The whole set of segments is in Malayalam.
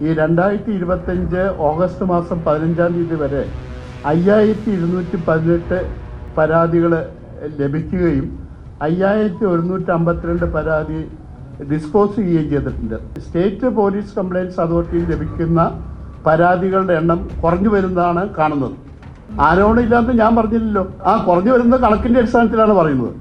ഈ രണ്ടായിരത്തി ഇരുപത്തഞ്ച് ഓഗസ്റ്റ് മാസം പതിനഞ്ചാം തീയതി വരെ അയ്യായിരത്തി ഇരുന്നൂറ്റി പതിനെട്ട് പരാതികൾ ലഭിക്കുകയും അയ്യായിരത്തി ഒരുന്നൂറ്റി അമ്പത്തിരണ്ട് പരാതി ഡിസ്പോസ് ചെയ്യുകയും ചെയ്തിട്ടുണ്ട്. സ്റ്റേറ്റ് പോലീസ് കംപ്ലയിൻസ് അതോറിറ്റിയിൽ ലഭിക്കുന്ന പരാതികളുടെ എണ്ണം കുറഞ്ഞു വരുന്നതാണ് കാണുന്നത്. ആരോണില്ലാന്ന് ഞാൻ പറഞ്ഞില്ലല്ലോ. ആ കുറഞ്ഞു വരുന്ന കണക്കിന്റെ അടിസ്ഥാനത്തിലാണ് പറയുന്നത്.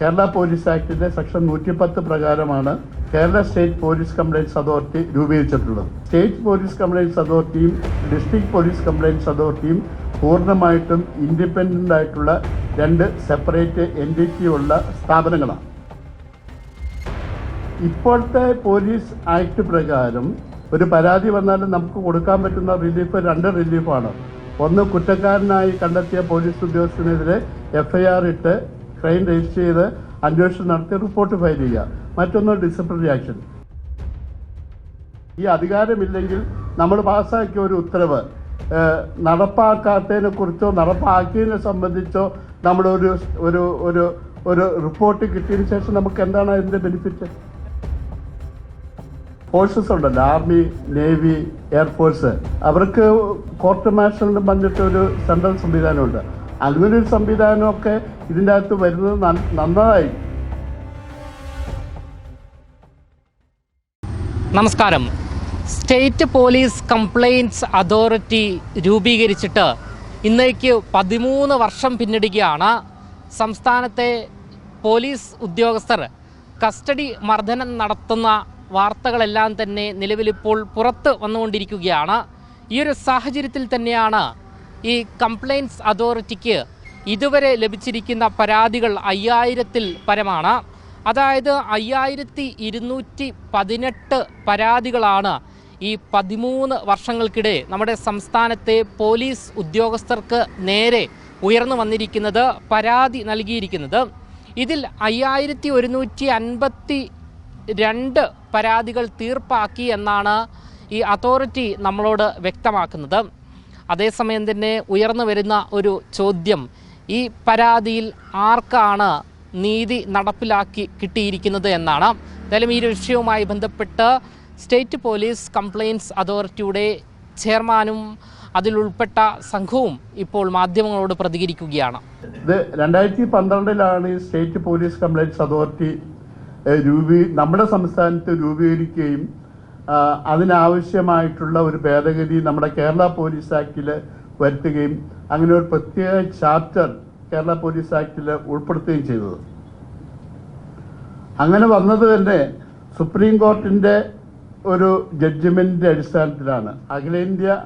കേരള പോലീസ് ആക്ടിന്റെ സെക്ഷൻ നൂറ്റിപ്പത്ത് പ്രകാരമാണ് Kerala state police complaints authority രൂപീകരിച്ചിട്ടുള്ളത്. State police compliance അതോറിറ്റിയും ഡിസ്ട്രിക്ട് പോലീസ് കംപ്ലയിൻസ് അതോറിറ്റിയും പൂർണമായിട്ടും ഇൻഡിപെൻഡന്റ് ആയിട്ടുള്ള രണ്ട് സെപ്പറേറ്റ് എന്റിറ്റി ഉള്ള സ്ഥാപനങ്ങളാണ്. ഇപ്പോഴത്തെ പോലീസ് ആക്ട് പ്രകാരം ഒരു പരാതി വന്നാൽ നമുക്ക് കൊടുക്കാൻ പറ്റുന്ന റിലീഫ് രണ്ട് റിലീഫാണ്. ഒന്ന് കുറ്റക്കാരനായി കണ്ടെത്തിയ പോലീസ് ഉദ്യോഗസ്ഥനെതിരെ എഫ്ഐആർ ഇട്ട് ക്രൈം രജിസ്റ്റർ ചെയ്ത് അന്വേഷണം നടത്തി റിപ്പോർട്ട് ഫയൽ ചെയ്യുക. മറ്റൊന്ന് ഡിസിപ്ലിനറി ആക്ഷൻ ഈ അധികാരമില്ലെങ്കിൽ നമ്മൾ പാസ്സാക്കിയ ഒരു ഉത്തരവ് നടപ്പാക്കാത്തതിനെ കുറിച്ചോ നടപ്പാക്കിയതിനെ സംബന്ധിച്ചോ നമ്മളൊരു ഒരു ഒരു ഒരു റിപ്പോർട്ട് കിട്ടിയതിന് ശേഷം നമുക്ക് എന്താണ് അതിന്റെ ബെനിഫിറ്റ് ഫോഴ്സസ് ഉണ്ടല്ലോ ആർമി നേവി എയർഫോഴ്സ് അവർക്ക് കോർട്ട് മാർഷലിനും വന്നിട്ട് ഒരു സെൻട്രൽ സംവിധാനമുണ്ട്. അങ്ങനെ ഒരു സംവിധാനമൊക്കെ ഇതിന്റെ അകത്ത് വരുന്നത് നന്ന- നമസ്കാരം. സ്റ്റേറ്റ് പോലീസ് കംപ്ലയിൻസ് അതോറിറ്റി രൂപീകരിച്ചിട്ട് ഇന്നേക്ക് പതിമൂന്ന് വർഷം പിന്നിടുകയാണ് സംസ്ഥാനത്തെ പോലീസ് ഉദ്യോഗസ്ഥർ. കസ്റ്റഡി മർദ്ദനം നടത്തുന്ന വാർത്തകളെല്ലാം തന്നെ നിലവിലിപ്പോൾ പുറത്ത് വന്നുകൊണ്ടിരിക്കുകയാണ്. ഈ ഒരു സാഹചര്യത്തിൽ തന്നെയാണ് ഈ കംപ്ലയിൻസ് അതോറിറ്റിക്ക് ഇതുവരെ ലഭിച്ചിരിക്കുന്ന പരാതികൾ അയ്യായിരത്തിൽ പരമാണ്. അതായത് അയ്യായിരത്തി ഇരുന്നൂറ്റി പതിനെട്ട് പരാതികളാണ് ഈ പതിമൂന്ന് വർഷങ്ങൾക്കിടെ നമ്മുടെ സംസ്ഥാനത്തെ പോലീസ് ഉദ്യോഗസ്ഥർക്ക് നേരെ ഉയർന്നു വന്നിരിക്കുന്നത് പരാതി നൽകിയിരിക്കുന്നത്. ഇതിൽ അയ്യായിരത്തി ഒരുന്നൂറ്റി അൻപത്തി രണ്ട് പരാതികൾ തീർപ്പാക്കി എന്നാണ് ഈ അതോറിറ്റി നമ്മളോട് വ്യക്തമാക്കുന്നത്. അതേസമയം തന്നെ ഉയർന്നു വരുന്ന ഒരു ചോദ്യം ഈ പരാതിയിൽ ആർക്കാണ് നീതി നടപ്പിലാക്കി കിട്ടിയിരിക്കുന്നത് എന്നാണ്. എന്തായാലും ഈ വിഷയവുമായി ബന്ധപ്പെട്ട് സ്റ്റേറ്റ് പോലീസ് കംപ്ലയിൻസ് അതോറിറ്റിയുടെ ചെയർമാനും അതിലുൾപ്പെട്ട സംഘവും ഇപ്പോൾ മാധ്യമങ്ങളോട് പ്രതികരിക്കുകയാണ്. ഇത് രണ്ടായിരത്തി പന്ത്രണ്ടിലാണ് സ്റ്റേറ്റ് പോലീസ് കംപ്ലയിൻസ് അതോറിറ്റി രൂപീ നമ്മുടെ സംസ്ഥാനത്ത് രൂപീകരിക്കുകയും അതിനാവശ്യമായിട്ടുള്ള ഒരു ഭേദഗതി നമ്മുടെ കേരള പോലീസ് ആക്ടിൽ വരുത്തുകയും അങ്ങനെ ഒരു പ്രത്യേക ചാപ്റ്റർ കേരള പോലീസ് ആക്ടിൽ ഉൾപ്പെടുത്തുകയും ചെയ്തത്. അങ്ങനെ വന്നത് തന്നെ സുപ്രീം കോർട്ടിന്റെ ഒരു ജഡ്ജ്മെന്റിന്റെ അടിസ്ഥാനത്തിലാണ്. അഖിലേന്ത്യാ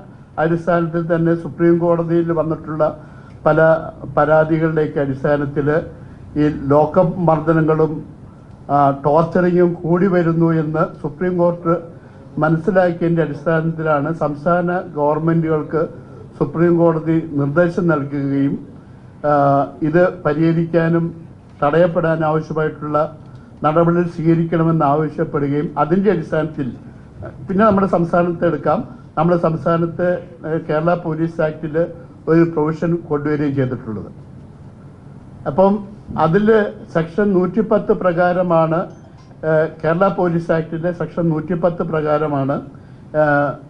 അടിസ്ഥാനത്തിൽ തന്നെ സുപ്രീം കോടതിയിൽ വന്നിട്ടുള്ള പല പരാതികളുടെയൊക്കെ അടിസ്ഥാനത്തിൽ ഈ ലോക്കപ്പ് മർദ്ദനങ്ങളും ടോർച്ചറിങ്ങും കൂടി വരുന്നു എന്ന് സുപ്രീം കോർട്ട് മനസ്സിലാക്കിയതിന്റെ അടിസ്ഥാനത്തിലാണ് സംസ്ഥാന ഗവൺമെന്റുകൾക്ക് സുപ്രീം കോടതി നിർദ്ദേശം നൽകുകയും ഇത് പരിഹരിക്കാനും തടയപ്പെടാൻ ആവശ്യമായിട്ടുള്ള നടപടികൾ സ്വീകരിക്കണമെന്ന് ആവശ്യപ്പെടുകയും അതിന്റെ അടിസ്ഥാനത്തിൽ പിന്നെ നമ്മുടെ സംസ്ഥാനത്തെ എടുക്കാം. നമ്മുടെ സംസ്ഥാനത്ത് കേരള പോലീസ് ആക്ടിൽ ഒരു പ്രൊവിഷൻ കൊണ്ടുവരികയും ചെയ്തിട്ടുള്ളത്. അപ്പം അതിൽ സെക്ഷൻ നൂറ്റിപ്പത്ത് പ്രകാരമാണ് കേരള പോലീസ് ആക്ടിന്റെ സെക്ഷൻ നൂറ്റിപ്പത്ത് പ്രകാരമാണ്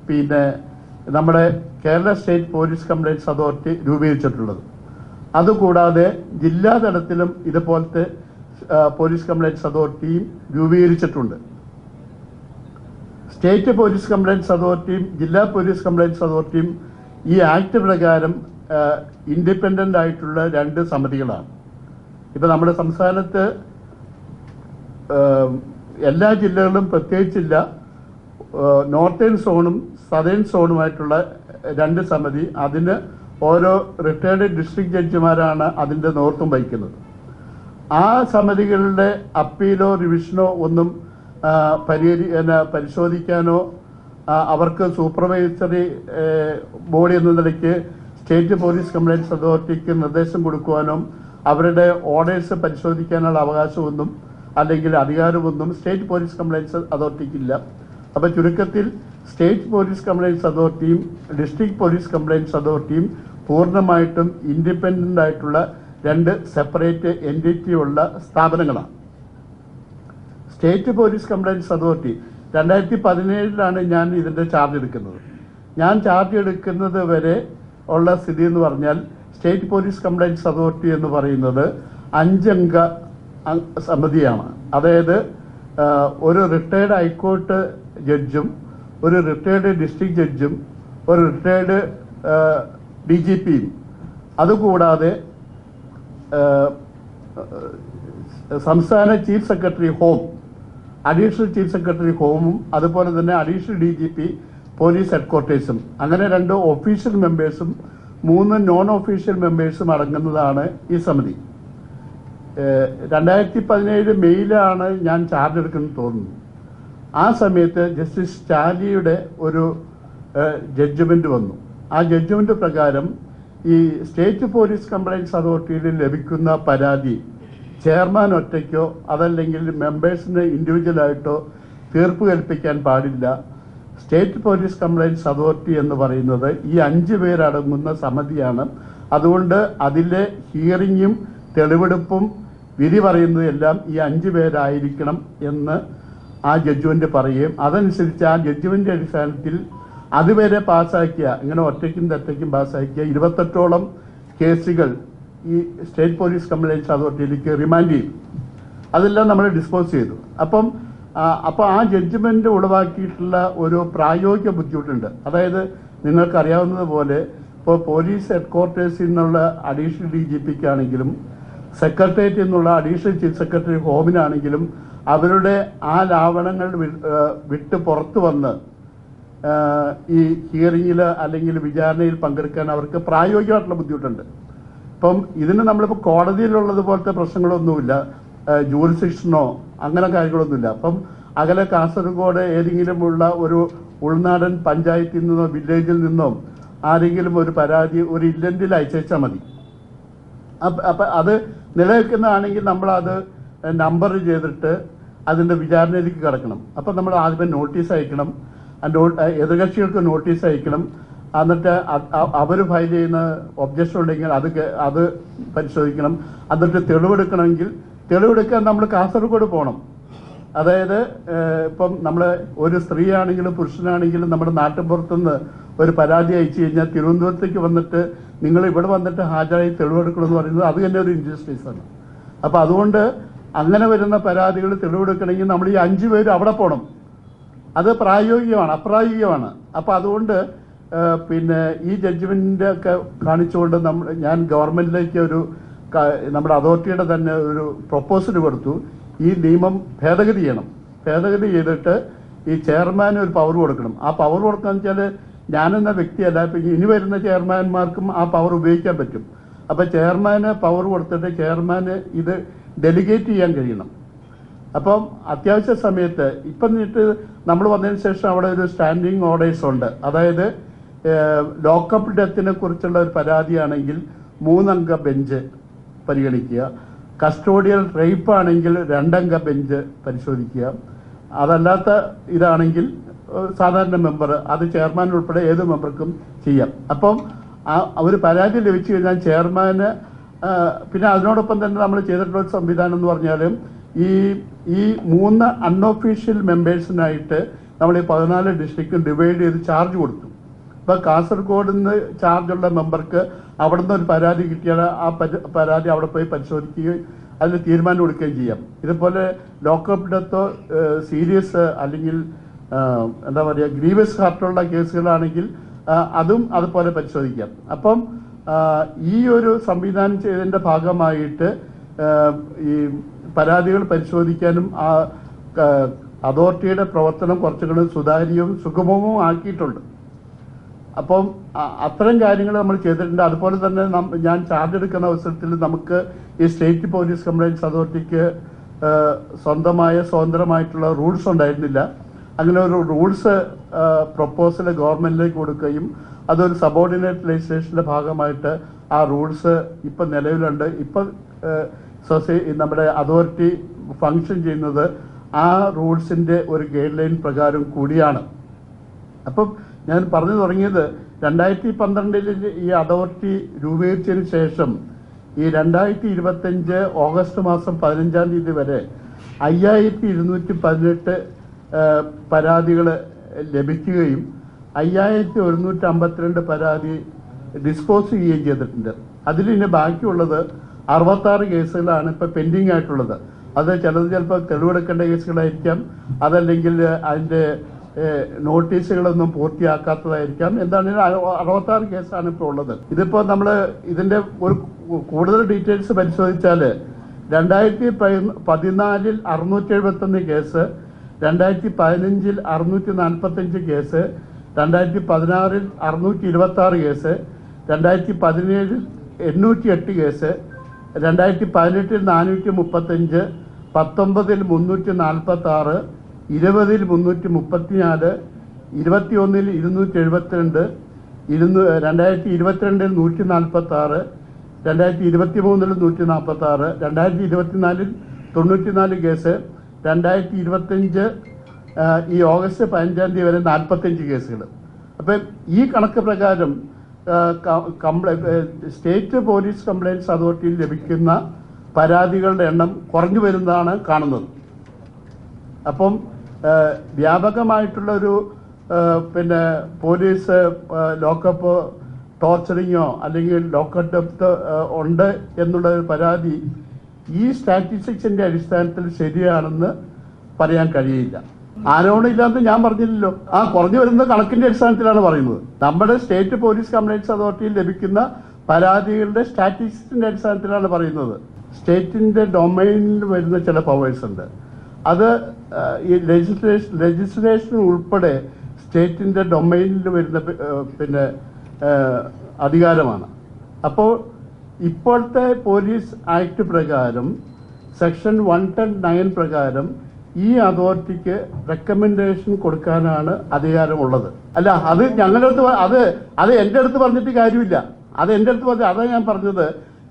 പിന്നെ നമ്മുടെ Kerala state police complaints authority രൂപീകരിച്ചിട്ടുള്ളത്. അതുകൂടാതെ ജില്ലാ തലത്തിലും ഇതുപോലത്തെ പോലീസ് കംപ്ലയിൻസ് അതോറിറ്റിയും രൂപീകരിച്ചിട്ടുണ്ട്. സ്റ്റേറ്റ് പോലീസ് കംപ്ലയിൻസ് അതോറിറ്റിയും ജില്ലാ പോലീസ് കംപ്ലയിൻസ് അതോറിറ്റിയും ഈ ആക്ട് പ്രകാരം ഇൻഡിപെൻഡന്റ് ആയിട്ടുള്ള രണ്ട് സമിതികളാണ്. ഇപ്പൊ നമ്മുടെ സംസ്ഥാനത്ത് എല്ലാ ജില്ലകളിലും പ്രത്യേകിച്ചില്ല നോർത്തേൺ സോണും സതേൺ സോണുമായിട്ടുള്ള രണ്ട് സമിതി അതിന് ഓരോ റിട്ടയർഡ് ഡിസ്ട്രിക്ട് ജഡ്ജിമാരാണ് അതിന്റെ നേതൃത്വം വഹിക്കുന്നത്. ആ സമിതികളുടെ അപ്പീലോ റിവിഷനോ ഒന്നും പരിഹരി പരിശോധിക്കാനോ അവർക്ക് സൂപ്പർവൈസറി ബോഡി എന്ന നിലയ്ക്ക് സ്റ്റേറ്റ് പോലീസ് കംപ്ലയിൻസ് അതോറിറ്റിക്ക് നിർദ്ദേശം കൊടുക്കുവാനും അവരുടെ ഓർഡേഴ്സ് പരിശോധിക്കാനുള്ള അവകാശമൊന്നും അല്ലെങ്കിൽ അധികാരമൊന്നും സ്റ്റേറ്റ് പോലീസ് കംപ്ലയിൻസ് അതോറിറ്റിക്കില്ല അപ്പോൾ ചുരുക്കത്തിൽ സ്റ്റേറ്റ് പോലീസ് കംപ്ലയിൻസ് അതോറിറ്റിയും ഡിസ്ട്രിക്ട് പോലീസ് കംപ്ലയിൻസ് അതോറിറ്റിയും പൂർണമായിട്ടും ഇൻഡിപെൻഡന്റ് ആയിട്ടുള്ള രണ്ട് സെപ്പറേറ്റ് എന്റിറ്റി ഉള്ള സ്ഥാപനങ്ങളാണ്. സ്റ്റേറ്റ് പോലീസ് കംപ്ലയിൻസ് അതോറിറ്റി രണ്ടായിരത്തി പതിനേഴിലാണ് ഞാൻ ഇതിന്റെ ചാർജ് എടുക്കുന്നത്. ഞാൻ ചാർജ് എടുക്കുന്നത് വരെ ഉള്ള സ്ഥിതി എന്ന് പറഞ്ഞാൽ സ്റ്റേറ്റ് പോലീസ് കംപ്ലയിൻസ് അതോറിറ്റി എന്ന് പറയുന്നത് അഞ്ചംഗ സമിതിയാണ്. അതായത് ഒരു റിട്ടയർഡ് ഹൈക്കോർട്ട് ജഡ്ജും ഒരു റിട്ടയർഡ് ഡിസ്ട്രിക്ട് ജഡ്ജും ഒരു റിട്ടയർഡ് ഡി ജി പിയും അതുകൂടാതെ സംസ്ഥാന chief secretary home additional chief secretary ഹോമും അതുപോലെ തന്നെ additional D G P police ഹെഡ്ക്വാർട്ടേഴ്സും. അങ്ങനെ രണ്ട് ഒഫീഷ്യൽ മെമ്പേഴ്സും മൂന്ന് നോൺ ഒഫീഷ്യൽ മെമ്പേഴ്സും അടങ്ങുന്നതാണ് ഈ സമിതി. രണ്ടായിരത്തി പതിനേഴ് മെയ്യിലാണ് ഞാൻ ചാർജ് എടുക്കുന്നത് തോന്നുന്നു. ആ സമയത്ത് ജസ്റ്റിസ് ചാലിയുടെ ഒരു ജഡ്ജ്മെന്റ് വന്നു. ആ ജഡ്ജ്മെന്റ് പ്രകാരം ഈ സ്റ്റേറ്റ് പോലീസ് കംപ്ലൈൻസ് അതോറിറ്റിയിൽ ലഭിക്കുന്ന പരാതി ചെയർമാൻ ഒറ്റയ്ക്കോ അതല്ലെങ്കിൽ മെമ്പേഴ്സിന് ഇൻഡിവിജ്വലായിട്ടോ തീർപ്പ് കൽപ്പിക്കാൻ പാടില്ല. സ്റ്റേറ്റ് പോലീസ് കംപ്ലൈൻസ് അതോറിറ്റി എന്ന് പറയുന്നത് ഈ അഞ്ച് പേരടങ്ങുന്ന സമിതിയാണ്. അതുകൊണ്ട് അതിലെ ഹിയറിങ്ങും തെളിവെടുപ്പും വിധി പറയുന്നതെല്ലാം ഈ അഞ്ച് പേരായിരിക്കണം എന്ന് ആ ജഡ്ജ്മെന്റ് പറയുകയും അതനുസരിച്ച് ആ ജഡ്ജ്മെന്റ് അടിസ്ഥാനത്തിൽ അതുവരെ പാസ്സാക്കിയ ഇങ്ങനെ ഒറ്റയ്ക്കും തെറ്റയ്ക്കും പാസ്സാക്കിയ ഇരുപത്തെട്ടോളം കേസുകൾ ഈ സ്റ്റേറ്റ് പോലീസ് കംപ്ലയിൻസ് അതോറിറ്റിയിലേക്ക് റിമാൻഡ് ചെയ്തു. അതെല്ലാം നമ്മൾ ഡിസ്പോസ് ചെയ്തു. അപ്പം അപ്പൊ ആ ജഡ്ജ്മെന്റ് ഉളവാക്കിയിട്ടുള്ള ഒരു പ്രായോഗിക ബുദ്ധിമുട്ടുണ്ട്. അതായത് നിങ്ങൾക്കറിയാവുന്നതുപോലെ ഇപ്പോൾ പോലീസ് ഹെഡ്ക്വാർട്ടേഴ്സിൽ നിന്നുള്ള അഡീഷണൽ ഡി ജി പിക്ക് ആണെങ്കിലും എന്നുള്ള അഡീഷണൽ ചീഫ് സെക്രട്ടറി ഹോമിനാണെങ്കിലും അവരുടെ ആ ലാവണങ്ങൾ വിട്ട് പുറത്തു വന്ന് ഈ ഹിയറിങ്ങിൽ അല്ലെങ്കിൽ വിചാരണയിൽ പങ്കെടുക്കാൻ അവർക്ക് പ്രായോഗികമായിട്ടുള്ള ബുദ്ധിമുട്ടുണ്ട്. ഇപ്പം ഇതിന് നമ്മളിപ്പോൾ കോടതിയിലുള്ളത് പോലത്തെ പ്രശ്നങ്ങളൊന്നുമില്ല. ജൂറിസിക്ഷനോ അങ്ങനെ കാര്യങ്ങളൊന്നുമില്ല. അപ്പം അകലെ കാസർഗോഡ് ഏതെങ്കിലും ഉള്ള ഒരു ഉൾനാടൻ പഞ്ചായത്തിൽ നിന്നോ വില്ലേജിൽ നിന്നോ ആരെങ്കിലും ഒരു പരാതി ഒരു ഇല്ലന്റിൽ അയച്ചാൽ മതി. അപ്പ- അത് നിലനിൽക്കുന്നതാണെങ്കിൽ നമ്മൾ അത് നമ്പർ ചെയ്തിട്ട് അതിന്റെ വിചാരണയിലേക്ക് കിടക്കണം. അപ്പൊ നമ്മൾ ആദ്യമേ നോട്ടീസ് അയക്കണം. എതിർകക്ഷികൾക്ക് നോട്ടീസ് അയക്കണം. എന്നിട്ട് അവർ ഫയൽ ചെയ്യുന്ന ഒബ്ജക്ഷൻ ഉണ്ടെങ്കിൽ അത് അത് പരിശോധിക്കണം. എന്നിട്ട് തെളിവെടുക്കണമെങ്കിൽ തെളിവെടുക്കാൻ നമ്മൾ കാസർഗോഡ് പോകണം അതായത് ഇപ്പം നമ്മൾ ഒരു സ്ത്രീ ആണെങ്കിലും പുരുഷനാണെങ്കിലും നമ്മുടെ നാട്ടിൻപുറത്തുനിന്ന് ഒരു പരാതി അയച്ചു കഴിഞ്ഞാൽ തിരുവനന്തപുരത്തേക്ക് വന്നിട്ട് നിങ്ങൾ ഇവിടെ വന്നിട്ട് ഹാജരായി തെളിവെടുക്കണമെന്ന് പറയുന്നത് അത് തന്നെ ഒരു ആണ്. അപ്പം അതുകൊണ്ട് അങ്ങനെ വരുന്ന പരാതികൾ തെളിവെടുക്കണമെങ്കിൽ നമ്മൾ ഈ അഞ്ചു പേര് അവിടെ പോകണം അത് പ്രായോഗികമാണ് അപ്രായോഗികമാണ്. അപ്പം അതുകൊണ്ട് പിന്നെ ഈ ജഡ്ജ്മെന്റ് ഒക്കെ കാണിച്ചുകൊണ്ട് നമ്മൾ ഞാൻ ഗവൺമെന്റിലേക്ക് ഒരു നമ്മുടെ അതോറിറ്റിയുടെ തന്നെ ഒരു പ്രൊപ്പോസൽ കൊടുത്തു. ഈ നിയമം ഭേദഗതി ചെയ്യണം. ഭേദഗതി ചെയ്തിട്ട് ഈ ചെയർമാന് ഒരു പവർ കൊടുക്കണം. ആ പവർ കൊടുക്കാന്ന് വെച്ചാൽ ഞാനെന്ന വ്യക്തിയല്ല ഇപ്പം ഇനി വരുന്ന ചെയർമാൻമാർക്കും ആ പവർ ഉപയോഗിക്കാൻ പറ്റും. അപ്പം ചെയർമാന് പവർ കൊടുത്തിട്ട് ചെയർമാന് ഇത് ഡെലിഗേറ്റ് ചെയ്യാൻ കഴിയണം. അപ്പം അത്യാവശ്യ സമയത്ത് ഇപ്പം എന്നിട്ട് നമ്മൾ വന്നതിന് ശേഷം അവിടെ ഒരു സ്റ്റാൻഡിങ് ഓർഡേഴ്സ് ഉണ്ട്. അതായത് ലോക്കപ്പ് ഡെത്തിനെ കുറിച്ചുള്ള ഒരു പരാതിയാണെങ്കിൽ മൂന്നംഗ ബെഞ്ച് പരിഗണിക്കുക. കസ്റ്റോഡിയൽ റേപ്പ് ആണെങ്കിൽ രണ്ടംഗ ബെഞ്ച് പരിശോധിക്കുക. അതല്ലാത്ത ഇതാണെങ്കിൽ സാധാരണ മെമ്പർ അത് ചെയർമാൻ ഉൾപ്പെടെ ഏത് മെമ്പർക്കും ചെയ്യാം. അപ്പം ഒരു പരാതി ലഭിച്ചു കഴിഞ്ഞാൽ ചെയർമാന് പിന്നെ അതിനോടൊപ്പം തന്നെ നമ്മൾ ചെയ്തിട്ടുള്ള സംവിധാനം എന്ന് പറഞ്ഞാലും ഈ ഈ മൂന്ന് അൺഒഫീഷ്യൽ മെമ്പേഴ്സിനായിട്ട് നമ്മൾ ഈ പതിനാല് ഡിസ്ട്രിക്റ്റും ഡിവൈഡ് ചെയ്ത് ചാർജ് കൊടുത്തു. ഇപ്പൊ കാസർഗോഡ് നിന്ന് ചാർജുള്ള മെമ്പർക്ക് അവിടെ നിന്ന് ഒരു പരാതി കിട്ടിയാൽ ആ പരാതി അവിടെ പോയി പരിശോധിക്കുകയും അതിന് തീരുമാനം എടുക്കുകയും ചെയ്യാം. ഇതുപോലെ ലോക്കപ്പ് ഡെത്തോ സീരിയസ് അല്ലെങ്കിൽ എന്താ പറയുക ഗ്രീവസ് ഹാർട്ടുള്ള കേസുകളാണെങ്കിൽ അതും അതുപോലെ പരിശോധിക്കാം. അപ്പം ഈ ഒരു സംവിധാനം ചെയ്തതിന്റെ ഭാഗമായിട്ട് ഈ പരാതികൾ പരിശോധിക്കാനും ആ അതോറിറ്റിയുടെ പ്രവർത്തനം കുറച്ചുകൂടി സുതാര്യവും സുഗമവും ആക്കിയിട്ടുണ്ട് അപ്പം അത്തരം കാര്യങ്ങൾ നമ്മൾ ചെയ്തിട്ടുണ്ട്. അതുപോലെ തന്നെ ഞാൻ ചാർജ് എടുക്കുന്ന അവസരത്തിൽ നമുക്ക് ഈ സ്റ്റേറ്റ് പോലീസ് കംപ്ലയിൻസ് അതോറിറ്റിക്ക് സ്വന്തമായ സ്വതന്ത്രമായിട്ടുള്ള റൂൾസ് ഉണ്ടായിരുന്നില്ല. അങ്ങനെ ഒരു റൂൾസ് പ്രപ്പോസൽ ഗവൺമെന്റിലേക്ക് കൊടുക്കുകയും അതൊരു സബോർഡിനേറ്റ് ലെജിസ്ലേഷന്റെ ഭാഗമായിട്ട് ആ റൂൾസ് ഇപ്പം നിലവിലുണ്ട്. ഇപ്പം സൊസൈ നമ്മുടെ അതോറിറ്റി ഫങ്ഷൻ ചെയ്യുന്നത് ആ റൂൾസിന്റെ ഒരു ഗൈഡ് ലൈൻ പ്രകാരം കൂടിയാണ്. അപ്പം ഞാൻ പറഞ്ഞു തുടങ്ങിയത് രണ്ടായിരത്തി പന്ത്രണ്ടിൽ ഈ അതോറിറ്റി രൂപീകരിച്ചതിന് ശേഷം ഈ രണ്ടായിരത്തി ഇരുപത്തഞ്ച് ഓഗസ്റ്റ് മാസം പതിനഞ്ചാം തീയതി വരെ അയ്യായിരത്തി ഇരുന്നൂറ്റി പതിനെട്ട് പരാതികൾ ലഭിക്കുകയും അയ്യായിരത്തി ഒരുന്നൂറ്റി അമ്പത്തിരണ്ട് പരാതി ഡിസ്പോസ് ചെയ്യുകയും ചെയ്തിട്ടുണ്ട്. അതിൽ ഇനി ബാക്കിയുള്ളത് അറുപത്താറ് കേസുകളാണ് ഇപ്പോൾ പെൻഡിങ് ആയിട്ടുള്ളത്. അത് ചിലത് ചിലപ്പോൾ തെളിവെടുക്കേണ്ട കേസുകളായിരിക്കാം. അതല്ലെങ്കിൽ അതിന്റെ നോട്ടീസുകളൊന്നും പൂർത്തിയാക്കാത്തതായിരിക്കാം. എന്താണ് അറു- അറുപത്താറ് കേസാണ് ഇപ്പോൾ ഉള്ളത്. ഇതിപ്പോ നമ്മൾ ഇതിന്റെ ഒരു കൂടുതൽ ഡീറ്റെയിൽസ് പരിശോധിച്ചാൽ രണ്ടായിരത്തി പതി- പതിനാലിൽ അറുന്നൂറ്റി എഴുപത്തൊന്ന് കേസ് രണ്ടായിരത്തി പതിനഞ്ചിൽ അറുന്നൂറ്റി നാൽപ്പത്തഞ്ച് കേസ് രണ്ടായിരത്തി പതിനാറിൽ അറുന്നൂറ്റി ഇരുപത്തി ആറ് കേസ് രണ്ടായിരത്തി പതിനേഴിൽ എണ്ണൂറ്റി എട്ട് കേസ് രണ്ടായിരത്തി പതിനെട്ടിൽ നാനൂറ്റി മുപ്പത്തഞ്ച് പത്തൊമ്പതിൽ മുന്നൂറ്റി നാൽപ്പത്തി ആറ് ഇരുപതിൽ മുന്നൂറ്റി മുപ്പത്തിനാല് ഇരുപത്തിയൊന്നിൽ ഇരുന്നൂറ്റി എഴുപത്തിരണ്ട് ഇരുന്നൂ രണ്ടായിരത്തി ഇരുപത്തിരണ്ടിൽ നൂറ്റി നാൽപ്പത്തി ആറ് രണ്ടായിരത്തി ഇരുപത്തി മൂന്നിൽ നൂറ്റി നാൽപ്പത്തി ആറ് രണ്ടായിരത്തി ഇരുപത്തിനാലിൽ തൊണ്ണൂറ്റിനാല് കേസ് രണ്ടായിരത്തി ഇരുപത്തഞ്ച് ഈ ഓഗസ്റ്റ് പതിനഞ്ചാം തീയതി വരെ നാൽപ്പത്തഞ്ച് കേസുകൾ അപ്പം ഈ കണക്ക് പ്രകാരം കംപ്ലൈ സ്റ്റേറ്റ് പോലീസ് കംപ്ലയിൻസ് അതോറിറ്റിയിൽ ലഭിക്കുന്ന പരാതികളുടെ എണ്ണം കുറഞ്ഞു വരുന്നതാണ് കാണുന്നത്. അപ്പം വ്യാപകമായിട്ടുള്ള ഒരു പിന്നെ പോലീസ് ലോക്കപ്പ് ടോർച്ചറിങ്ങോ അല്ലെങ്കിൽ ലോക്കപ്പ് ഡെപ്ത് ഉണ്ട് എന്നുള്ള ഒരു പരാതി ഈ സ്റ്റാറ്റിസ്റ്റിക്സിന്റെ അടിസ്ഥാനത്തിൽ ശരിയാണെന്ന് പറയാൻ കഴിയില്ല. ആരോപണമില്ലാന്ന് ഞാൻ പറഞ്ഞില്ലല്ലോ. ആ കുറഞ്ഞു വരുന്ന കണക്കിന്റെ അടിസ്ഥാനത്തിലാണ് പറയുന്നത്. നമ്മുടെ സ്റ്റേറ്റ് പോലീസ് കംപ്ലയിൻസ് അതോറിറ്റിയിൽ ലഭിക്കുന്ന പരാതികളുടെ സ്റ്റാറ്റിസ്റ്റിക്സിന്റെ അടിസ്ഥാനത്തിലാണ് പറയുന്നത്. സ്റ്റേറ്റിന്റെ ഡൊമൈനിൽ വരുന്ന ചില പവേഴ്സ് ഉണ്ട്. അത് ലെജിസ്ലേഷൻ ലെജിസ്ലേഷൻ ഉൾപ്പെടെ സ്റ്റേറ്റിന്റെ ഡൊമൈനിൽ വരുന്ന പിന്നെ അധികാരമാണ്. അപ്പോൾ ഇപ്പോഴത്തെ പോലീസ് ആക്ട് പ്രകാരം സെക്ഷൻ വൺ ടെൻ നയൻ പ്രകാരം ഈ അതോറിറ്റിക്ക് റെക്കമെൻഡേഷൻ കൊടുക്കാനാണ് അധികാരമുള്ളത്. അല്ല അത് ഞങ്ങളുടെ അടുത്ത് അത് അത് എന്റെ അടുത്ത് പറഞ്ഞിട്ട് കാര്യമില്ല. അത് എന്റെ അടുത്ത് പറഞ്ഞ അതാണ് ഞാൻ പറഞ്ഞത്.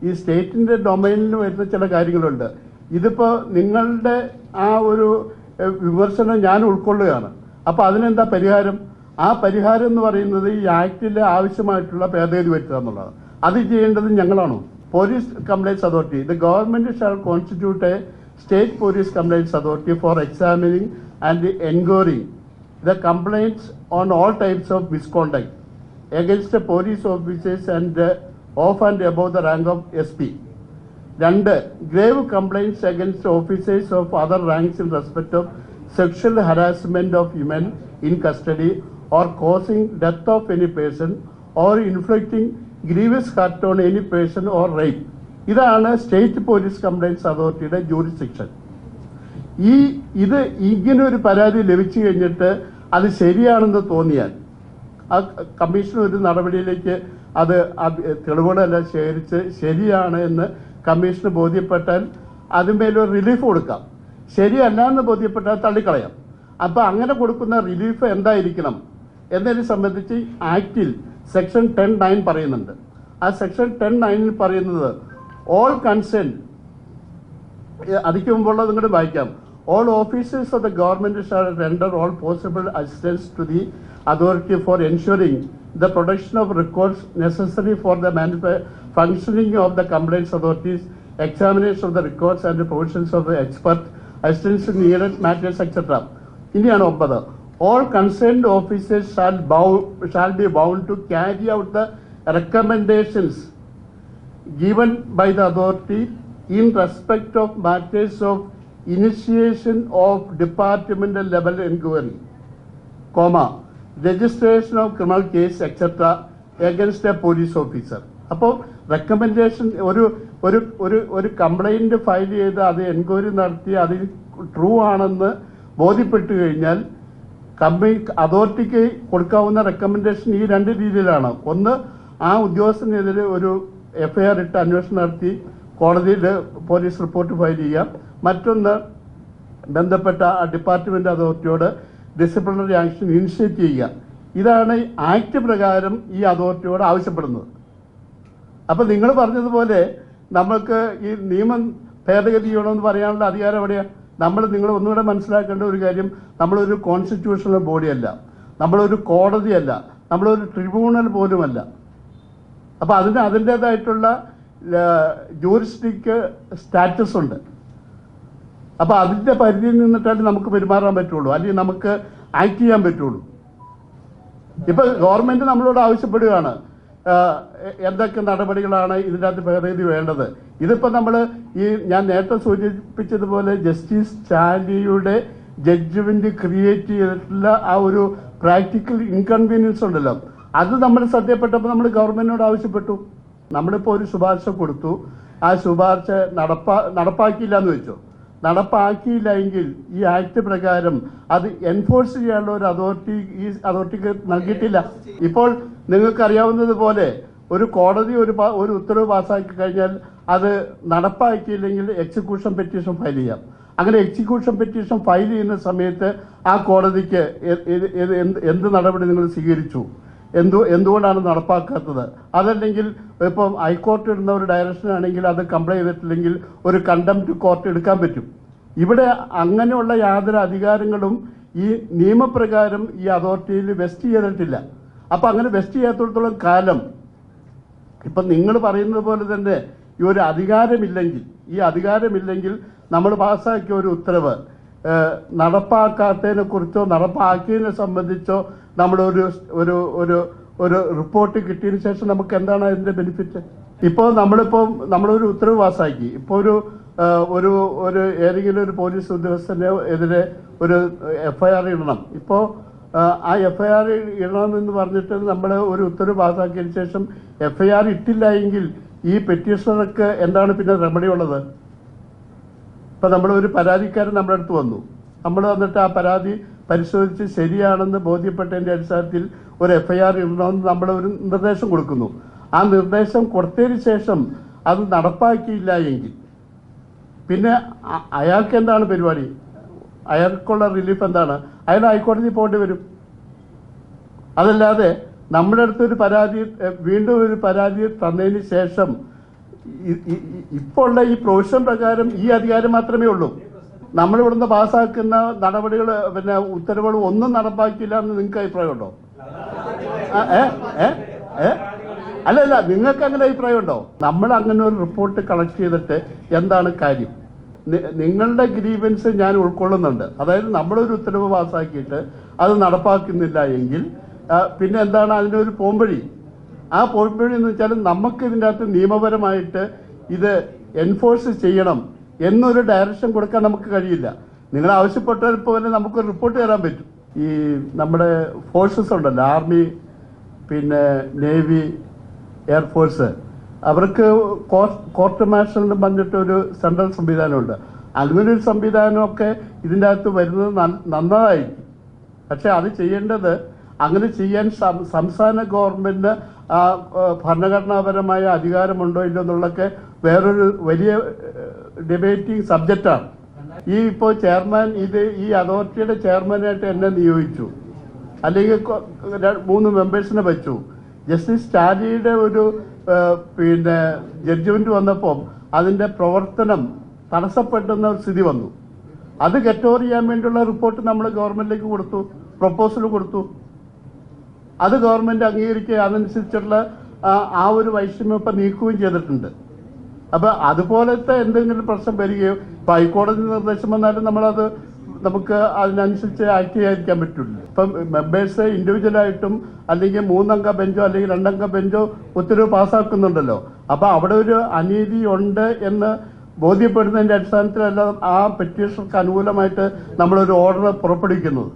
ഈ സ്റ്റേറ്റിന്റെ ഡൊമൈനിൽ വരുന്ന ചില കാര്യങ്ങളുണ്ട്. ഇതിപ്പോ നിങ്ങളുടെ ആ ഒരു വിമർശനം ഞാൻ ഉൾക്കൊള്ളുകയാണ്. അപ്പൊ അതിനെന്താ പരിഹാരം? ആ പരിഹാരം എന്ന് പറയുന്നത് ഈ ആക്ടിലെ ആവശ്യമായിട്ടുള്ള ഭേദഗതി വരുത്തുക എന്നുള്ളതാണ്. അത് ചെയ്യേണ്ടത് ഞങ്ങളാണോ. Police complaints authority. The government shall constitute a state police complaints authority for examining and enquiring. The complaints on all types of misconduct against police officers and of and above the rank of S SP. രണ്ട് grave complaints against officers of other ranks in respect of sexual harassment of human in custody or causing death of any person or inflicting grievous hurt on any person or rape ഇതാണ് സ്റ്റേറ്റ് പോലീസ് കംപ്ലൈന്റ്സ് അതോറിറ്റിയുടെ ജൂറിസ്ഡിക്ഷൻ ഈ ഇത് ഇങ്ങനെ ഒരു പരാതി ലഭിച്ചു കഴിഞ്ഞിട്ട് അത് ശരിയാണെന്ന് തോന്നിയാൽ ആ കമ്മീഷൻ ഒരു നടപടിയിലേക്ക് അത് തെളിവുകളെല്ലാം ശേഖരിച്ച് ശരിയാണ് എന്ന് കമ്മീഷന് ബോധ്യപ്പെട്ടാൽ അതിന്മേലൊരു റിലീഫ് കൊടുക്കാം. ശരിയല്ല എന്ന് ബോധ്യപ്പെട്ടാൽ തള്ളിക്കളയാം. അപ്പോൾ അങ്ങനെ കൊടുക്കുന്ന റിലീഫ് എന്തായിരിക്കണം എന്നതിനെ സംബന്ധിച്ച് ആക്റ്റിൽ സെക്ഷൻ ടെൻ നയൻ പറയുന്നുണ്ട്. ആ സെക്ഷൻ ടെൻ നയനിൽ പറയുന്നത് ഓൾ കൺസേൺ അതിക്ക് മുമ്പുള്ളത് ഇങ്ങോട്ട് വായിക്കാം. All officers of the government shall render all possible assistance to the authority for ensuring the production of records necessary for the functioning of the complaints authorities examination of the records and provisions of expert assistance neared matters etcetera ഇനിയാണ് ഒമ്പത്. All concerned officers shall bow shall be bound to carry out the recommendations given by the authority in respect of matters of initiation of departmental level inquiry, comma, registration of criminal case etcetera against a police officer അപ്പോൾ റെക്കമെൻഡേഷൻ ഒരു ഒരു ഒരു ഒരു കംപ്ലൈന്റ് ഫയൽ ചെയ്ത് അത് എൻക്വയറി നടത്തി അതിൽ ട്രൂ ആണെന്ന് ബോധ്യപ്പെട്ടു കഴിഞ്ഞാൽ കമ്പനി അതോറിറ്റിക്ക് കൊടുക്കാവുന്ന റെക്കമെൻഡേഷൻ ഈ രണ്ട് രീതിയിലാണ്. ഒന്ന് ആ ഉദ്യോഗസ്ഥനെതിരെ ഒരു എഫ്ഐആർ ഇട്ട് അന്വേഷണം നടത്തി കോടതിയിൽ പോലീസ് റിപ്പോർട്ട് ഫയൽ ചെയ്യാം. മറ്റൊന്ന് ബന്ധപ്പെട്ട ആ ഡിപ്പാർട്ട്മെന്റ് അതോറിറ്റിയോട് ഡിസിപ്ലിനറി ആക്ഷൻ ഇനിഷ്യേറ്റ് ചെയ്യുക. ഇതാണ് ആക്ട് പ്രകാരം ഈ അതോറിറ്റിയോട് ആവശ്യപ്പെടുന്നത്. അപ്പോൾ നിങ്ങൾ പറഞ്ഞതുപോലെ നമ്മൾക്ക് ഈ നിയമം ഭേദഗതി ചെയ്യണമെന്ന് പറയാനുള്ള അധികാരം എവിടെയാണ് നമ്മൾ നിങ്ങൾ ഒന്നുകൂടെ മനസ്സിലാക്കേണ്ട ഒരു കാര്യം നമ്മളൊരു കോൺസ്റ്റിറ്റ്യൂഷണൽ ബോഡിയല്ല നമ്മളൊരു കോടതിയല്ല നമ്മളൊരു ട്രിബ്യൂണൽ പോലുമല്ല. അപ്പോൾ അതിന് അതിന്റെതായിട്ടുള്ള ജൂറിസ്റ്റിക് സ്റ്റാറ്റസ് ഉണ്ട്. അപ്പോൾ അതിന്റെ പരിധിയിൽ നിന്നിട്ടാണ് നമുക്ക് പെരുമാറാൻ പറ്റുള്ളൂ. അല്ലെങ്കിൽ നമുക്ക് ആക്ട് ചെയ്യാൻ പറ്റുള്ളൂ. ഇപ്പൊ ഗവൺമെന്റ് നമ്മളോട് ആവശ്യപ്പെടുകയാണ്. എന്തൊക്കെ നടപടികളാണ് ഇതിന്റെ അകത്ത് ഭേദഗതി വേണ്ടത്? ഇതിപ്പോ നമ്മൾ ഈ ഞാൻ നേരത്തെ സൂചിപ്പിച്ചതുപോലെ ജസ്റ്റിസ് ചാലിയുടെ ജഡ്ജ്മെന്റ് ക്രിയേറ്റ് ചെയ്തിട്ടുള്ള ആ ഒരു പ്രാക്ടിക്കൽ ഇൻകൺവീനിയൻസ് ഉണ്ടല്ലോ. അത് നമ്മൾ ശ്രദ്ധയപ്പെട്ടപ്പോൾ നമ്മൾ ഗവൺമെന്റിനോട് ആവശ്യപ്പെട്ടു. നമ്മളിപ്പോൾ ഒരു ശുപാർശ കൊടുത്തു. ആ ശുപാർശ നടപ്പാ നടപ്പാക്കിയില്ല എന്ന് വെച്ചു. നടപ്പാക്കിയില്ല എങ്കിൽ ഈ ആക്ട് പ്രകാരം അത് എൻഫോഴ്സ് ചെയ്യാനുള്ള ഒരു അതോറിറ്റി ഈ അതോറിറ്റിക്ക് നൽകിയിട്ടില്ല. ഇപ്പോൾ നിങ്ങൾക്ക് അറിയാവുന്നതുപോലെ ഒരു കോടതി ഒരു ഒരു ഉത്തരവ് പാസ്സാക്കി കഴിഞ്ഞാൽ അത് നടപ്പാക്കിയില്ലെങ്കിൽ എക്സിക്യൂഷൻ പെറ്റീഷൻ ഫയൽ ചെയ്യാം. അങ്ങനെ എക്സിക്യൂഷൻ പെറ്റീഷൻ ഫയൽ ചെയ്യുന്ന സമയത്ത് ആ കോടതിക്ക് എന്ത് നടപടി നിങ്ങൾ സ്വീകരിച്ചു? എന്തു എന്തുകൊണ്ടാണ് നടപ്പാക്കാത്തത്? അതല്ലെങ്കിൽ ഇപ്പം ഹൈക്കോർട്ട് ഇടുന്ന ഒരു ഡയറക്ഷൻ ആണെങ്കിൽ അത് കംപ്ലൈൻ ചെയ്തിട്ടില്ലെങ്കിൽ ഒരു കണ്ടംപ്റ്റ് കോർട്ട് എടുക്കാൻ പറ്റും. ഇവിടെ അങ്ങനെയുള്ള യാതൊരു അധികാരങ്ങളും ഈ നിയമപ്രകാരം ഈ അതോറിറ്റിയിൽ വെസ്റ്റ് ചെയ്തിട്ടില്ല. അപ്പം അങ്ങനെ വെസ്റ്റ് ചെയ്യാത്തടത്തോളം കാലം. ഇപ്പം നിങ്ങൾ പറയുന്നത് പോലെ തന്നെ ഈ ഒരു അധികാരമില്ലെങ്കിൽ ഈ അധികാരമില്ലെങ്കിൽ നമ്മൾ പാസ്സാക്കിയ ഒരു ഉത്തരവ് നടപ്പാക്കാത്തതിനെ കുറിച്ചോ നടപ്പാക്കിയതിനെ സംബന്ധിച്ചോ നമ്മളൊരു ഒരു ഒരു ഒരു ഒരു റിപ്പോർട്ട് കിട്ടിയതിന് ശേഷം നമുക്ക് എന്താണ് അതിന്റെ ബെനിഫിറ്റ് ഇപ്പോൾ നമ്മളിപ്പോൾ നമ്മളൊരു ഉത്തരവ് പാസ്സാക്കി. ഇപ്പോൾ ഒരു ഒരു ഒരു ഏതെങ്കിലും ഒരു പോലീസ് ഉദ്യോഗസ്ഥന് എതിരെ ഒരു എഫ്ഐആർ ഇടണം. ഇപ്പോ ആ എഫ്ഐആർ ഇടണം എന്ന് പറഞ്ഞിട്ട് നമ്മൾ ഒരു ഉത്തരവ് പാസ്സാക്കിയതിന് ശേഷം എഫ്ഐആർ ഇട്ടില്ല എങ്കിൽ ഈ പെറ്റീഷണർക്ക് എന്താണ് പിന്നെ റെമഡി ഉള്ളത്? ഇപ്പം നമ്മൾ ഒരു പരാതിക്കാരൻ നമ്മുടെ അടുത്ത് വന്നു. നമ്മൾ വന്നിട്ട് ആ പരാതി പരിശോധിച്ച് ശരിയാണെന്ന് ബോധ്യപ്പെട്ടതിന്റെ അടിസ്ഥാനത്തിൽ ഒരു എഫ്ഐആർ ഇടണമെന്ന് നമ്മൾ ഒരു നിർദ്ദേശം കൊടുക്കുന്നു. ആ നിർദ്ദേശം കൊടുത്തതിന് ശേഷം അത് നടപ്പാക്കിയില്ല എങ്കിൽ പിന്നെ അയാൾക്ക് എന്താണ് പരിപാടി? അയാൾക്കുള്ള റിലീഫ് എന്താണ്? അയാൾ ഹൈക്കോടതി പോകേണ്ടി വരും. അതല്ലാതെ നമ്മുടെ അടുത്ത് ഒരു പരാതി വീണ്ടും ഒരു പരാതി തന്നതിന് ശേഷം ഇപ്പോൾ ഉള്ള ഈ പ്രൊവിഷൻ പ്രകാരം ഈ അധികാരം മാത്രമേ ഉള്ളൂ. നമ്മൾ ഇവിടുന്ന് പാസ്സാക്കുന്ന നടപടികൾ പിന്നെ ഉത്തരവുകൾ ഒന്നും നടപ്പാക്കില്ല എന്ന് നിങ്ങൾക്ക് അഭിപ്രായമുണ്ടോ? ഏ അല്ല അല്ല നിങ്ങൾക്ക് അങ്ങനെ അഭിപ്രായമുണ്ടോ? നമ്മൾ അങ്ങനെ ഒരു റിപ്പോർട്ട് കളക്ട് ചെയ്തിട്ട് എന്താണ് കാര്യം? നിങ്ങളുടെ ഗ്രീവൻസ് ഞാൻ ഉൾക്കൊള്ളുന്നുണ്ട്. അതായത് നമ്മളൊരു ഉത്തരവ് പാസ്സാക്കിയിട്ട് അത് നടപ്പാക്കുന്നില്ല എങ്കിൽ പിന്നെ എന്താണ് അതിനൊരു പോംവഴി? ആ പോംവഴി എന്ന് വെച്ചാൽ നമുക്ക് ഇതിന്റെ അകത്ത് നിയമപരമായിട്ട് ഇത് എൻഫോഴ്സ് ചെയ്യണം എന്നൊരു ഡയറക്ഷൻ കൊടുക്കാൻ നമുക്ക് കഴിയില്ല. നിങ്ങൾ ആവശ്യപ്പെട്ടവർ പോലെ നമുക്ക് റിപ്പോർട്ട് തരാൻ പറ്റും. ഈ നമ്മുടെ ഫോഴ്സസ് ഉണ്ടല്ലോ ആർമി പിന്നെ നേവി എയർഫോഴ്സ് അവർക്ക് കോർട്ട് മാർഷലിന് പറഞ്ഞിട്ട് ഒരു സെൻട്രൽ സംവിധാനമുണ്ട്. അങ്ങനെ ഒരു സംവിധാനമൊക്കെ ഇതിന്റെ അകത്ത് വരുന്നത് നന്നതായിരിക്കും പക്ഷെ അത് ചെയ്യേണ്ടത് അങ്ങനെ ചെയ്യാൻ സംസ്ഥാന ആ, ഭരണഘടനാപരമായ അധികാരമുണ്ടോ ഇല്ലെന്നുള്ളൊക്കെ വേറൊരു വലിയ ഡിബേറ്റിംഗ് സബ്ജക്റ്റാണ് ഈ ഇപ്പോൾ ചെയർമാൻ ഇത് ഈ അതോറിറ്റിയുടെ ചെയർമാനായിട്ട് എന്നെ നിയോഗിച്ചു. അല്ലെങ്കിൽ മൂന്ന് മെമ്പേഴ്സിനെ വെച്ചു. ജസ്റ്റിസ് സ്റ്റാലിയുടെ ഒരു പിന്നെ ജഡ്ജ്മെന്റ് വന്നപ്പോൾ അതിന്റെ പ്രവർത്തനം തടസ്സപ്പെടുന്ന ഒരു സ്ഥിതി വന്നു. അത് ഗെറ്റോർ ചെയ്യാൻ വേണ്ടിയുള്ള റിപ്പോർട്ട് നമ്മൾ ഗവൺമെന്റിലേക്ക് കൊടുത്തു പ്രപ്പോസൽ കൊടുത്തു. അത് ഗവൺമെന്റ് അംഗീകരിക്കുക അതനുസരിച്ചുള്ള ആ ഒരു വൈഷമ്യം ഇപ്പം നീക്കുകയും ചെയ്തിട്ടുണ്ട്. അപ്പൊ അതുപോലത്തെ എന്തെങ്കിലും പ്രശ്നം വരികയോ ഇപ്പൊ ഹൈക്കോടതി നിർദ്ദേശം വന്നാലും നമ്മളത് നമുക്ക് അതിനനുസരിച്ച് ആക്ട് ചെയ്യാതിരിക്കാൻ പറ്റില്ല. ഇപ്പം മെമ്പേഴ്സ് ഇൻഡിവിജ്വലായിട്ടും അല്ലെങ്കിൽ മൂന്നംഗ ബെഞ്ചോ അല്ലെങ്കിൽ രണ്ടംഗ ബെഞ്ചോ ഉത്തരവ് പാസ്സാക്കുന്നുണ്ടല്ലോ. അപ്പൊ അവിടെ ഒരു അനീതി ഉണ്ട് എന്ന് ബോധ്യപ്പെടുന്നതിന്റെ അടിസ്ഥാനത്തിലല്ല ആ പെറ്റീഷർക്ക് അനുകൂലമായിട്ട് നമ്മളൊരു ഓർഡർ പുറപ്പെടുവിക്കുന്നത്.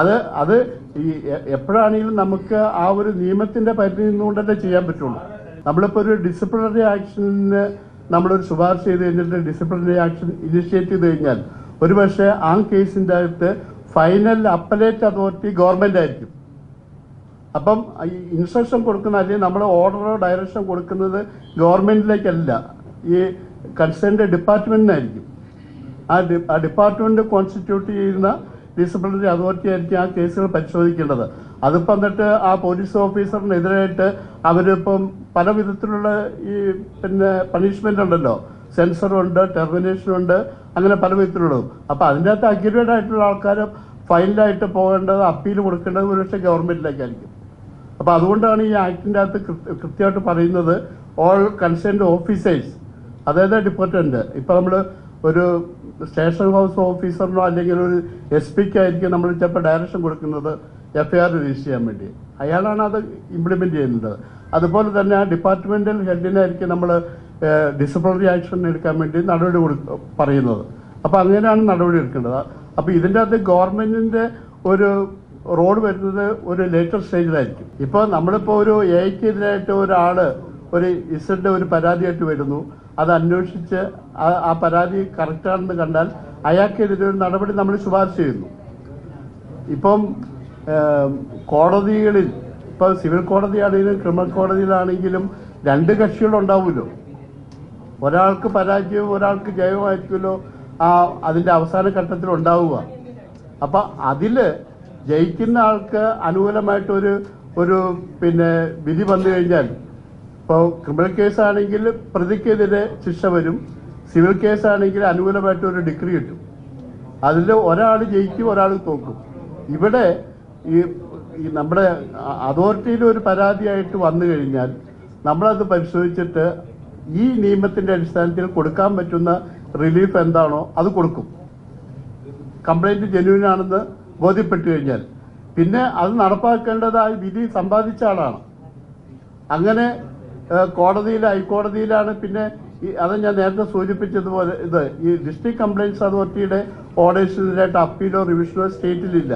അത് അത് ഈ എപ്പോഴാണെങ്കിലും നമുക്ക് ആ ഒരു നിയമത്തിന്റെ പരിധി നിന്നുകൊണ്ടല്ലേ ചെയ്യാൻ പറ്റുള്ളൂ. നമ്മളിപ്പോൾ ഒരു ഡിസിപ്ലിനറി ആക്ഷന് നമ്മളൊരു ശുപാർശ ചെയ്ത് കഴിഞ്ഞിട്ട് ഡിസിപ്ലിനറി ആക്ഷൻ ഇനിഷ്യേറ്റ് ചെയ്ത് കഴിഞ്ഞാൽ ഒരുപക്ഷെ ആ കേസിന്റെ അകത്ത് ഫൈനൽ അപ്പലേറ്റ് അതോറിറ്റി ഗവൺമെന്റ് ആയിരിക്കും. അപ്പം ഈ ഇൻസ്ട്രക്ഷൻ കൊടുക്കുന്ന അല്ലെങ്കിൽ നമ്മൾ ഓർഡറോ ഡയറക്ഷൻ കൊടുക്കുന്നത് ഗവൺമെന്റിലേക്കല്ല ഈ കൺസേൺഡ് ഡിപ്പാർട്ട്മെന്റിനായിരിക്കും ആ ആ ഡിപ്പാർട്ട്മെന്റ് കോൺസ്റ്റിറ്റ്യൂട്ട് ചെയ്യുന്ന ഡിസിപ്ലിനറി അതോറിറ്റി ആയിരിക്കും ആ കേസുകൾ പരിശോധിക്കേണ്ടത്. അതിപ്പോൾ എന്നിട്ട് ആ പോലീസ് ഓഫീസറിനെതിരായിട്ട് അവരിപ്പം പല വിധത്തിലുള്ള ഈ പിന്നെ പണിഷ്മെന്റ് ഉണ്ടല്ലോ. സെൻസറുണ്ട് ടെർമിനേഷൻ ഉണ്ട് അങ്ങനെ പല വിധത്തിലുള്ളതും. അപ്പോൾ അതിന്റെ അകത്ത് അഗ്രിവേഡ് ആയിട്ടുള്ള ആൾക്കാർ ഫൈനലായിട്ട് പോകേണ്ടത് അപ്പീൽ കൊടുക്കേണ്ടത് ഒരുപക്ഷെ ഗവൺമെന്റിലേക്കായിരിക്കും. അപ്പോൾ അതുകൊണ്ടാണ് ഈ ആക്ടിന്റെ അകത്ത് കൃത്യമായിട്ട് പറയുന്നത് ഓൾ കൺസേൺഡ് ഓഫീസേഴ്സ് അതായത് ഡിപ്പാർട്ട്മെന്റ് ഇപ്പൊ നമ്മൾ ഒരു സ്റ്റേഷൻ ഹൗസ് ഓഫീസറിനോ അല്ലെങ്കിൽ ഒരു എസ് പിക്കായിരിക്കും നമ്മൾ ചിലപ്പോൾ ഡയറക്ഷൻ കൊടുക്കുന്നത്. എഫ് ഐ ആർ രജിസ്റ്റർ ചെയ്യാൻ വേണ്ടി. അയാളാണ് അത് ഇംപ്ലിമെന്റ് ചെയ്യുന്നത്. അതുപോലെ തന്നെ ഡിപ്പാർട്ട്മെന്റൽ ഹെഡിനായിരിക്കും നമ്മൾ ഡിസിപ്ലിനറി ആക്ഷൻ എടുക്കാൻ വേണ്ടി നടപടി കൊടുക്ക പറയുന്നത്. അപ്പോൾ അങ്ങനെയാണ് നടപടി എടുക്കേണ്ടത്. അപ്പോൾ ഇതിന്റെ അകത്ത് ഗവൺമെന്റിന്റെ ഒരു റോഡ് വരുന്നത് ഒരു ലേറ്റർ സ്റ്റേജിലായിരിക്കും ഇപ്പോൾ നമ്മളിപ്പോൾ ഒരു എക്കെതിരായിട്ട് ഒരാൾ ഒരു ഇസഡ് ഒരു പരാതിയായിട്ട് വരുന്നു. അത് അന്വേഷിച്ച് ആ- പരാതി കറക്റ്റാണെന്ന് കണ്ടാൽ അയാൾക്കെതിരെ ഒരു നടപടി നമ്മൾ ശുപാർശ ചെയ്യുന്നു. ഇപ്പം കോടതികളിൽ ഇപ്പോൾ സിവിൽ കോടതിയാണെങ്കിലും ക്രിമിനൽ കോടതിയിലാണെങ്കിലും രണ്ട് കക്ഷികളുണ്ടാവുമല്ലോ. ഒരാൾക്ക് പരാജയവും ഒരാൾക്ക് ജയവുമായിരിക്കുമല്ലോ ആ അതിന്റെ അവസാന ഘട്ടത്തിൽ ഉണ്ടാവുക. അപ്പം അതിൽ ജയിക്കുന്ന ആൾക്ക് അനുകൂലമായിട്ടൊരു ഒരു പിന്നെ വിധി വന്നു കഴിഞ്ഞാൽ ഇപ്പോൾ ക്രിമിനൽ കേസാണെങ്കിൽ പ്രതിക്കെതിരെ ശിക്ഷ വരും. സിവിൽ കേസാണെങ്കിൽ അനുകൂലമായിട്ട് ഒരു ഡിഗ്രി കിട്ടും. അതിൽ ഒരാൾ ജയിക്കും ഒരാൾ തോക്കും. ഇവിടെ ഈ ഈ നമ്മുടെ അതോറിറ്റിയിൽ ഒരു പരാതിയായിട്ട് വന്നു കഴിഞ്ഞാൽ നമ്മളത് പരിശോധിച്ചിട്ട് ഈ നിയമത്തിന്റെ അടിസ്ഥാനത്തിൽ കൊടുക്കാൻ പറ്റുന്ന റിലീഫ് എന്താണോ അത് കൊടുക്കും. കംപ്ലൈന്റ് ജെന്യൂൻ ആണെന്ന് ബോധ്യപ്പെട്ടു കഴിഞ്ഞാൽ. പിന്നെ അത് നടപ്പാക്കേണ്ടതായ വിധി സമ്പാദിച്ച ആളാണ്. അങ്ങനെ കോടതിയിൽ ഹൈക്കോടതിയിലാണ് പിന്നെ അത് ഞാൻ നേരത്തെ സൂചിപ്പിച്ചതുപോലെ ഇത് ഈ ഡിസ്ട്രിക്ട് കംപ്ലയിൻസ് അതോറിറ്റിയുടെ ഓർഡേഴ്സിനെതിരായിട്ട് അപ്പീലോ റിവിഷനോ സ്റ്റേറ്റിലില്ല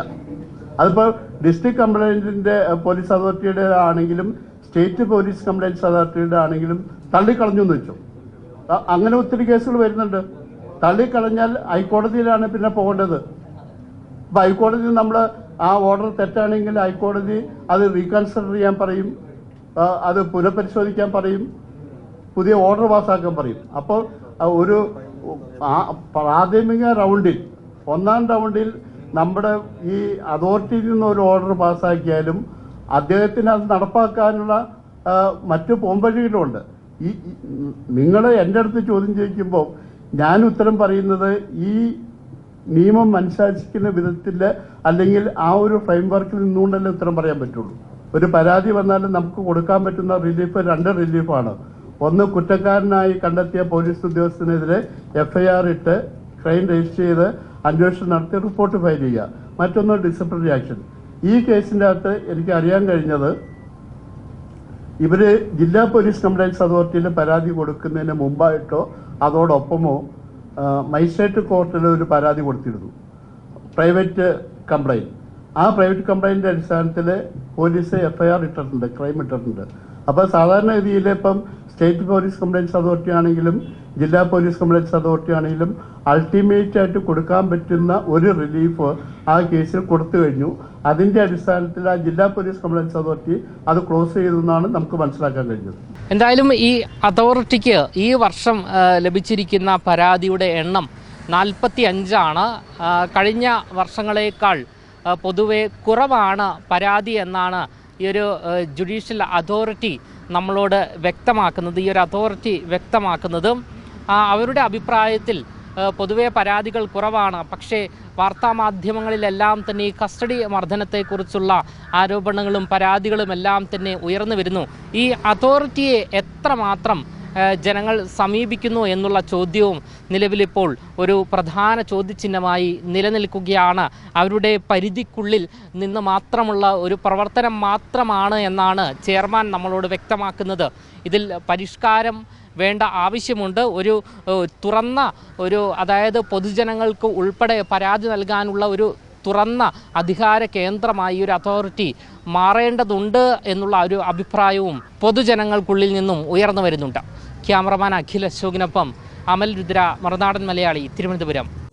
അതിപ്പോൾ ഡിസ്ട്രിക്ട് കംപ്ലയിന്റിന്റെ ഏഹ്, പോലീസ് അതോറിറ്റിയുടെ ആണെങ്കിലും സ്റ്റേറ്റ് പോലീസ് കംപ്ലയിൻസ് അതോറിറ്റിയുടെ ആണെങ്കിലും തള്ളിക്കളഞ്ഞു എന്ന് വെച്ചു. അങ്ങനെ ഒത്തിരി കേസുകൾ വരുന്നുണ്ട്. തള്ളിക്കളഞ്ഞാൽ ഹൈക്കോടതിയിലാണ് പിന്നെ പോകേണ്ടത്. അപ്പൊ ഹൈക്കോടതി നമ്മൾ ആ ഓർഡർ തെറ്റാണെങ്കിൽ ഹൈക്കോടതി അത് റീകൺസിഡർ ചെയ്യാൻ പറയും. അത് പുനഃപരിശോധിക്കാൻ പറയും. പുതിയ ഓർഡർ പാസ്സാക്കാൻ പറയും. അപ്പോൾ ഒരു പ്രാഥമിക റൗണ്ടിൽ ഒന്നാം റൗണ്ടിൽ നമ്മുടെ ഈ അതോറിറ്റിയിൽ നിന്ന് ഒരു ഓർഡർ പാസ്സാക്കിയാലും അദ്ദേഹത്തിന് അത് നടപ്പാക്കാനുള്ള മറ്റു പോംവഴികളുണ്ട് ഈ നിങ്ങൾ എന്റെ അടുത്ത് ചോദ്യം ചോദിക്കുമ്പോൾ ഞാൻ ഉത്തരം പറയുന്നത് ഈ നിയമം അനുശാസിക്കുന്ന വിധത്തിൽ അല്ലെങ്കിൽ ആ ഒരു ഫ്രെയിംവർക്കിൽ നിന്നുകൊണ്ടല്ലേ ഉത്തരം പറയാൻ പറ്റുള്ളൂ. ഒരു പരാതി വന്നാലും നമുക്ക് കൊടുക്കാൻ പറ്റുന്ന റിലീഫ് രണ്ട് റിലീഫാണ് ഒന്ന് കുറ്റക്കാരനായി കണ്ടെത്തിയ പോലീസ് ഉദ്യോഗസ്ഥനെതിരെ എഫ്ഐആർ ഇട്ട് ക്രൈം രജിസ്റ്റർ ചെയ്ത് അന്വേഷണം നടത്തി റിപ്പോർട്ട് ഫയൽ ചെയ്യുക. മറ്റൊന്ന് ഡിസിപ്ലിനറി ആക്ഷൻ ഈ കേസിന്റെ അകത്ത് എനിക്ക് അറിയാൻ കഴിഞ്ഞത് ഇവർ ജില്ലാ പോലീസ് കംപ്ലയിൻസ് അതോറിറ്റിയിൽ പരാതി കൊടുക്കുന്നതിന് മുമ്പായിട്ടോ അതോടൊപ്പമോ മജിസ്ട്രേറ്റ് കോർട്ടിൽ ഒരു പരാതി കൊടുത്തിരുന്നു. പ്രൈവറ്റ് കംപ്ലയിന്റ് ആ പ്രൈവറ്റ് കംപ്ലയിന്റെ അടിസ്ഥാനത്തിൽ പോലീസ് എഫ്ഐആർ ഇട്ടിട്ടുണ്ട് ക്രൈം ഇട്ടിട്ടുണ്ട്. അപ്പോൾ സാധാരണ രീതിയിൽ ഇപ്പം സ്റ്റേറ്റ് പോലീസ് കംപ്ലയിൻസ് അതോറിറ്റി ആണെങ്കിലും ജില്ലാ പോലീസ് കംപ്ലൈൻസ് അതോറിറ്റി ആണെങ്കിലും അൾട്ടിമേറ്റ് ആയിട്ട് കൊടുക്കാൻ പറ്റുന്ന ഒരു റിലീഫ് ആ കേസിൽ കൊടുത്തു കഴിഞ്ഞു. അതിന്റെ അടിസ്ഥാനത്തിൽ ആ ജില്ലാ പോലീസ് കംപ്ലൈൻസ് അതോറിറ്റി അത് ക്ലോസ് ചെയ്തെന്നാണ് നമുക്ക് മനസ്സിലാക്കാൻ കഴിഞ്ഞത്. എന്തായാലും ഈ അതോറിറ്റിക്ക് ഈ വർഷം ലഭിച്ചിരിക്കുന്ന പരാതിയുടെ എണ്ണം നാൽപ്പത്തി അഞ്ചാണ് കഴിഞ്ഞ വർഷങ്ങളേക്കാൾ പൊതുവെ കുറവാണ് പരാതി എന്നാണ് ഈ ഒരു ജുഡീഷ്യൽ അതോറിറ്റി നമ്മളോട് വ്യക്തമാക്കുന്നത്. ഈ ഒരു അതോറിറ്റി വ്യക്തമാക്കുന്നതും അവരുടെ അഭിപ്രായത്തിൽ പൊതുവെ പരാതികൾ കുറവാണ്. പക്ഷേ വാർത്താമാധ്യമങ്ങളിലെല്ലാം തന്നെ ഈ കസ്റ്റഡി മർദ്ദനത്തെക്കുറിച്ചുള്ള ആരോപണങ്ങളും പരാതികളും എല്ലാം തന്നെ ഉയർന്നു വരുന്നു. ഈ അതോറിറ്റിയെ എത്രമാത്രം ജനങ്ങൾ സമീപിക്കുന്നു എന്നുള്ള ചോദ്യവും നിലവിലിപ്പോൾ ഒരു പ്രധാന ചോദ്യചിഹ്നമായി നിലനിൽക്കുകയാണ്. അവരുടെ പരിധിക്കുള്ളിൽ നിന്ന് മാത്രമുള്ള ഒരു പ്രവർത്തനം മാത്രമാണ് എന്നാണ് ചെയർമാൻ നമ്മളോട് വ്യക്തമാക്കുന്നത്. ഇതിൽ പരിഷ്കാരം വേണ്ട ആവശ്യമുണ്ട്. ഒരു തുറന്ന ഒരു അതായത് പൊതുജനങ്ങൾക്ക് ഉൾപ്പെടെ പരാതി നൽകാനുള്ള ഒരു തുറന്ന അധികാര കേന്ദ്രമായി ഒരു അതോറിറ്റി മാറേണ്ടതുണ്ട് എന്നുള്ള ഒരു അഭിപ്രായവും പൊതുജനങ്ങൾക്കുള്ളിൽ നിന്നും ഉയർന്നു വരുന്നുണ്ട്. ക്യാമറമാൻ അഖിൽ അശോകിനൊപ്പം അമൽ രുദ്ര മറുനാടൻ മലയാളി തിരുവനന്തപുരം.